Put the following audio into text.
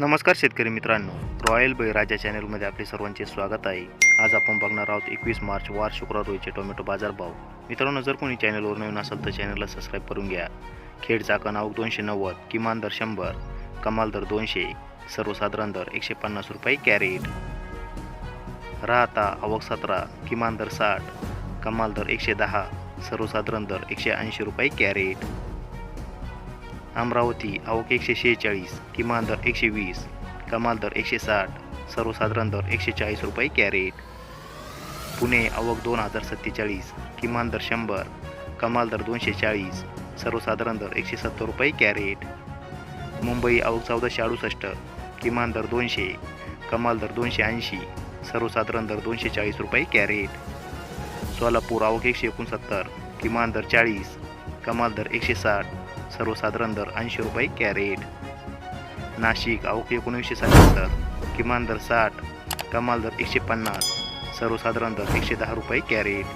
नमस्कार शेतकरी मित्रांनो. रॉयल बळीराजा चॅनलमध्ये आपले सर्वांचे स्वागत आहे. आज आपण बघणार आहोत एकवीस मार्च वार शुक्रवार रोजीचे टोमॅटो बाजारभाव. मित्रांनो जर कोणी चॅनलवर नवीन असेल तर चॅनलला सबस्क्राईब करून घ्या. खेड चाकण आवक दोनशे नव्वद किमान दर शंभर कमाल दर दोनशे सर्वसाधारण दर एकशे पन्नास रुपये कॅरेट. राहता आवक सतरा किमान दर साठ कमाल दर एकशे दहा सर्वसाधारण दर एकशे ऐंशी रुपये कॅरेट. अमरावती आवक एकशे शेहेचाळीस किमान दर एकशे वीस कमाल दर एकशे साठ सर्वसाधारण दर एकशे चाळीस रुपये कॅरेट. पुणे आवक दोन हजार सत्तेचाळीस किमान दर शंभर कमाल दर दोनशे चाळीस सर्वसाधारण दर एकशे सत्तर रुपये कॅरेट. मुंबई आवक चौदाशे अडुसष्ट किमान दर दोनशे कमाल दर दोनशे ऐंशी सर्वसाधारण दर दोनशे चाळीस रुपये कॅरेट. सोलापूर आवक एकशे एकोणसत्तर किमान दर चाळीस कमाल दर एकशे साठ सर्वसाधारण दर ऐंशी रुपये कॅरेट. नाशिक आवक एकोणीसशे सत्याहत्तर किमान दर साठ कमाल दर एकशे पन्नास सर्वसाधारण दर एकशे दहा रुपये कॅरेट.